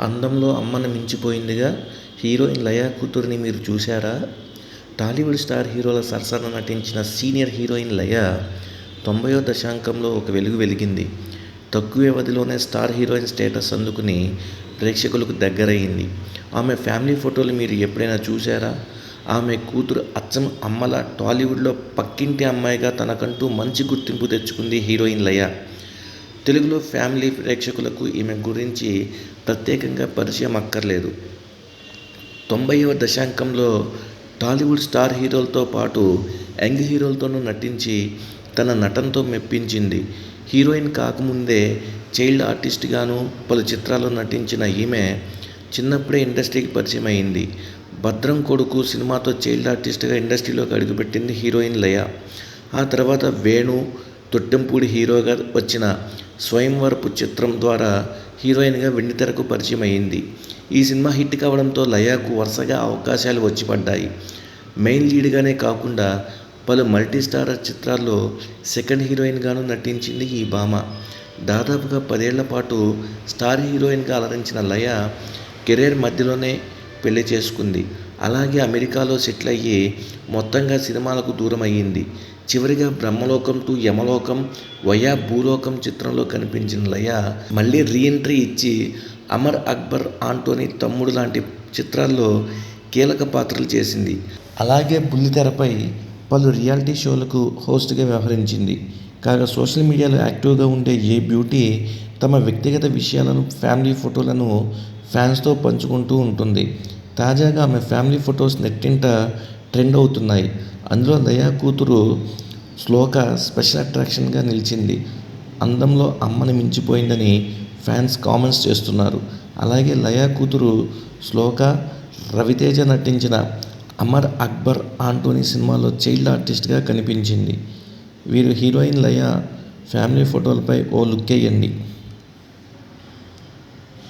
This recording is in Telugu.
అందంలో అమ్మను మించిపోయిందిగా. హీరోయిన్ లయా కూతురిని మీరు చూశారా? టాలీవుడ్ స్టార్ హీరోల సరసన నటించిన సీనియర్ హీరోయిన్ లయ తొంభయో దశాంకంలో ఒక వెలుగు వెలిగింది. తక్కువ వ్యవధిలోనే స్టార్ హీరోయిన్ స్టేటస్ అందుకుని ప్రేక్షకులకు దగ్గరయ్యింది ఆమె ఫ్యామిలీ ఫోటోలు మీరు ఎప్పుడైనా చూశారా? ఆమె కూతురు అచ్చం అమ్మల టాలీవుడ్లో పక్కింటి అమ్మాయిగా తనకంటూ మంచి గుర్తింపు తెచ్చుకుంది హీరోయిన్ లయ. తెలుగులో ఫ్యామిలీ ప్రేక్షకులకు ఈమె గురించి ప్రత్యేకంగా పరిచయం అక్కర్లేదు. తొంభైవ దశాంకంలో టాలీవుడ్ స్టార్ హీరోలతో పాటు యంగ్ హీరోలతోనూ నటించి తన నటనతో మెప్పించింది. హీరోయిన్ కాకముందే చైల్డ్ ఆర్టిస్ట్గాను పలు చిత్రాల్లో నటించిన ఈమె చిన్నప్పుడే ఇండస్ట్రీకి పరిచయం అయింది భద్రం కొడుకు సినిమాతో చైల్డ్ ఆర్టిస్ట్గా ఇండస్ట్రీలోకి అడుగుపెట్టింది హీరోయిన్ లయ. ఆ తర్వాత వేణు తొట్టెంపూడి హీరోగా వచ్చిన స్వయంవరపు చిత్రం ద్వారా హీరోయిన్గా వెండితెరకు పరిచయం అయింది ఈ సినిమా హిట్ కావడంతో లయాకు వరుసగా అవకాశాలు వచ్చి పడ్డాయి. మెయిన్ లీడ్గానే కాకుండా పలు మల్టీస్టార్ చిత్రాల్లో సెకండ్ హీరోయిన్గాను నటించింది ఈ భామ. దాదాపుగా పదేళ్ళ పాటు స్టార్ హీరోయిన్గా అలరించిన లయ కెరీర్ మధ్యలోనే పెళ్ళి చేసుకుంది. అలాగే అమెరికాలో సెటిల్ అయ్యి మొత్తంగా సినిమాలకు దూరం అయ్యింది. చివరిగా బ్రహ్మలోకం టు యమలోకం వయా భూలోకం చిత్రంలో కనిపించిన లయ మళ్ళీ రీఎంట్రీ ఇచ్చి అమర్ అక్బర్ ఆంటోనీ తమ్ముడు లాంటి చిత్రాల్లో కీలక పాత్రలు చేసింది. అలాగే బుల్లితెరపై పలు రియాలిటీ షోలకు హోస్ట్గా వ్యవహరించింది. కాగా సోషల్ మీడియాలో యాక్టివ్గా ఉండే ఏ బ్యూటీ తమ వ్యక్తిగత విషయాలను ఫ్యామిలీ ఫోటోలను ఫ్యాన్స్తో పంచుకుంటూ ఉంటుంది. తాజాగా ఆమె ఫ్యామిలీ ఫొటోస్ నెట్టింట ట్రెండ్ అవుతున్నాయి. అందులో లయా కూతురు శ్లోక స్పెషల్ అట్రాక్షన్గా నిలిచింది. అందంలో అమ్మని మించిపోయిందని ఫ్యాన్స్ కామెంట్స్ చేస్తున్నారు. అలాగే లయా కూతురు శ్లోక రవితేజ నటించిన అమర్ అక్బర్ ఆంటోనీ సినిమాలో చైల్డ్ ఆర్టిస్ట్గా కనిపించింది. వీరు హీరోయిన్ లయా ఫ్యామిలీ ఫోటోలపై ఓ లుక్ వేయండి